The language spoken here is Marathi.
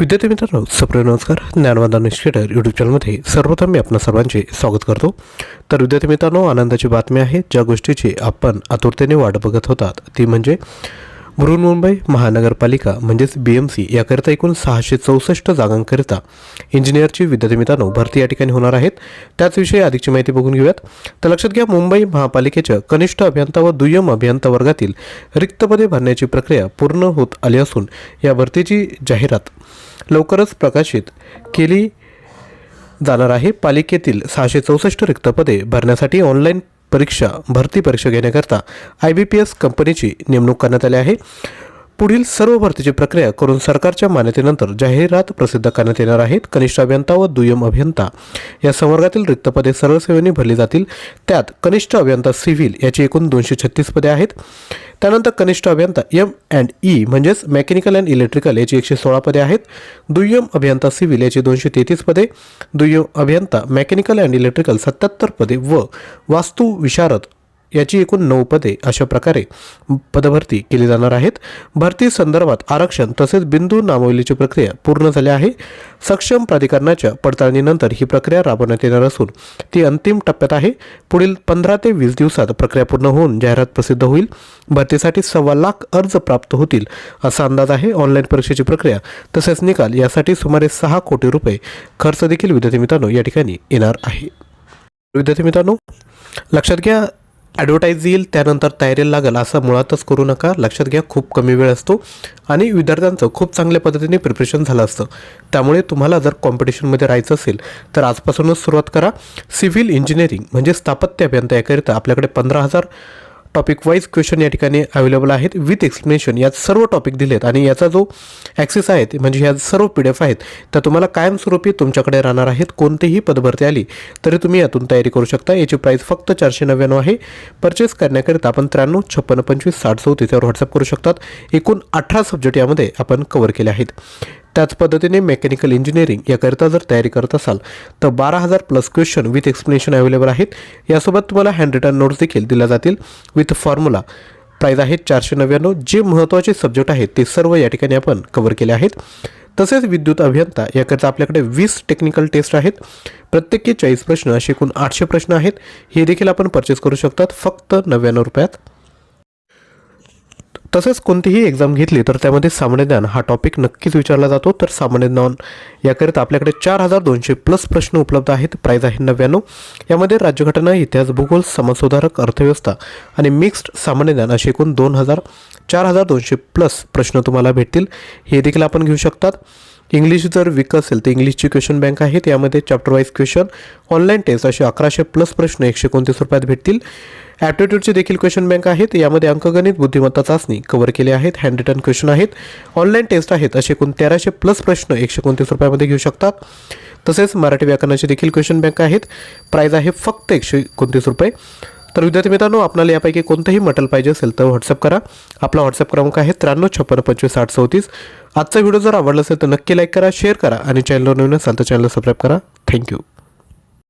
विद्यार्थी मित्रांनो सप्रिय नमस्कार. ज्ञानवादा निष्ठेटर यूट्यूब चॅनलमध्ये सर्वप्रथम मी आपणा सर्वांचे स्वागत करतो. तर विद्यार्थी मित्रांनो आनंदाची बातमी आहे ज्या गोष्टीची आपण आतुरतेने वाट बघत होतात ती म्हणजे बृहन्मुंबई महानगरपालिका म्हणजेच बी एम सी याकरिता एकूण सहाशे चौसष्ट जागांकरिता इंजिनियरची विद्यार्थी मित्रांनो भरती या ठिकाणी होणार आहेत. त्याचविषयी अधिकची माहिती बघून घेऊयात. तर लक्षात घ्या मुंबई महापालिकेच्या कनिष्ठ अभियंता व दुय्यम अभियंता वर्गातील रिक्त पदे भरण्याची प्रक्रिया पूर्ण होत आली असून या भरतीची जाहिरात लवकरच प्रकाशित केली जाणार आहे. पालिकेतील सहाशे चौसष्ट रिक्त पदे भरण्यासाठी ऑनलाईन परीक्षा भरती परीक्षा घेण्याकरता आय बी पी एस कंपनीची नेमणूक करण्यात आली आहे. पुढील सर्व भरतीची प्रक्रिया करून सरकारच्या मान्यतेनंतर जाहिरात प्रसिद्ध करण्यात येणार आहेत. कनिष्ठ अभियंता व दुय्यम अभियंता. या संवर्गातील रिक्त पदे सरळ सेवेने भरली जातील. त्यात कनिष्ठ अभियंता सिव्हिल याची एकूण दोनशे छत्तीस पदे आहेत. त्यानंतर कनिष्ठ अभियंता एम अँड ई म्हणजेच मेकॅनिकल अँड इलेक्ट्रिकल याची एकशे सोळा पदे आहेत. दुय्यम अभियंता सिव्हिल याची दोनशे तेहतीस पदे. दुय्यम अभियंता मेकॅनिकल अँड इलेक्ट्रिकल सत्याहत्तर पदे व वास्तू विशारद याची एकूण नऊ पदे अशा प्रकारे पदभरती केली जाणार आहेत. भरती संदर्भात आरक्षण तसेच बिंदू नामवलीची प्रक्रिया पूर्ण झाली आहे. सक्षम प्राधिकरणाच्या पडताळणीनंतर ही प्रक्रिया राबवण्यात येणार असून ती अंतिम टप्प्यात आहे. पुढील पंधरा ते वीस दिवसात प्रक्रिया पूर्ण होऊन जाहिरात प्रसिद्ध होईल. भरतीसाठी सव्वा लाख अर्ज प्राप्त होतील असा अंदाज आहे ऑनलाईन परीक्षेची प्रक्रिया. तसेच निकाल यासाठी सुमारे सहा कोटी रुपये खर्च देखील विद्यार्थी मित्रांनो या ठिकाणी येणार आहे. विद्यार्थी मित्रांनो लक्षात घ्या ॲडव्हर्टाईज येईल त्यानंतर तयारीला लागेल असं मुळातच करू नका. लक्षात घ्या खूप कमी वेळ असतो. आणि विद्यार्थ्यांचं खूप चांगल्या पद्धतीने प्रिपरेशन झालं असतं. त्यामुळे तुम्हाला जर कॉम्पिटिशनमध्ये राहायचं असेल तर आजपासूनच सुरुवात करा. सिव्हिल इंजिनिअरिंग म्हणजे स्थापत्य अभियंता याकरिता आपल्याकडे पंधरा हजार टॉपिक वाईज क्वेश्चन या ठिकाणी अवेलेबल आहेत. विथ एक्सप्लेनेशन यात सर्व टॉपिक दिलेत आणि याचा जो ॲक्सेस आहे म्हणजे ह्या सर्व पी डी एफ आहेत त्या तुम्हाला कायमस्वरूपी तुमच्याकडे राहणार आहेत कोणतीही पदभरती आली तरी तुम्ही यातून तयारी करू शकता. याची प्राईस फक्त चारशे नव्याण्णव आहे. परचेस करण्याकरिता आपण त्र्याण्णव छप्पन्न पंचवीस साठ चौतीस व्हॉट्सअप करू शकतात. एकूण अठरा सब्जेक्ट यामध्ये आपण कव्हर केले आहेत. त्याच पद्धतीने मेकॅनिकल इंजिनिअरिंग याकरिता जर तयारी करत असाल तर बारा हजार plus question with explanation available आहेत. यासोबत तुम्हाला हँड रिटर्न नोट्स देखील दिल्या जातील विथ फॉर्म्युला प्राईज आहेत चारशे नव्याण्णव. जे महत्त्वाचे सब्जेक्ट आहेत ते सर्व या ठिकाणी आपण कव्हर केले आहेत. तसेच विद्युत अभियंता याकरिता आपल्याकडे वीस टेक्निकल टेस्ट आहेत. प्रत्येकी चाळीस प्रश्न असे एकूण आठशे प्रश्न आहेत. हे देखील आपण परचेस करू शकतात फक्त नव्याण्णव रुपयात. तसेच कोणतीही एक्झाम घेतली तर त्यामध्ये सामान्य ज्ञान हा टॉपिक नक्कीच विचारला जातो. तर सामान्य ज्ञान याकरिता आपल्याकडे चार हजार दोनशे प्लस प्रश्न उपलब्ध आहेत. प्राईज आहे नव्याण्णव. यामध्ये राज्यघटना इतिहास भूगोल समाजसुधारक अर्थव्यवस्था आणि मिक्स्ड सामान्य ज्ञान असे एकूण दोन हजार चार हजार दोनशे प्लस प्रश्न तुम्हाला भेटतील. हे देखील आपण घेऊ शकतात. इंग्लिश जर वीक असेल तर इंग्लिशची क्वेश्चन बँक आहे. त्यामध्ये chapter wise question online test असे अकराशे प्लस प्रश्न एकशे एकोणतीस रुपयात भेटतील. ॲप्टिट्यूडचे देखील क्वेश्चन बँक आहेत. यामध्ये अंकगणित बुद्धिमत्ता चाचणी कव्हर केले आहेत. हँड रिटर्न क्वेश्चन आहेत. ऑनलाईन टेस्ट आहेत. असे एकूण तेराशे प्लस प्रश्न एकशे एकोणतीस रुपयामध्ये घेऊ शकतात. तसेच मराठी व्याकरणाचे देखील क्वेश्चन बँक आहेत. प्राईज आहे फक्त एकशे एकोणतीस रुपये. तर विद्यार्थी मित्रांनो आपल्याला यापैकी कोणतंही मटल पाहिजे असेल तर व्हॉट्सअप करा. आपला व्हॉट्सअप क्रमांक आहे त्र्याण्णव छप्पन्न पंचवीस आठ चौतीस. आजचा व्हिडिओ जर आवडला असेल तर नक्की लाईक करा शेअर करा आणि चॅनलवर नवीन असाल तर चॅनल सबस्क्राईब करा. थँक्यू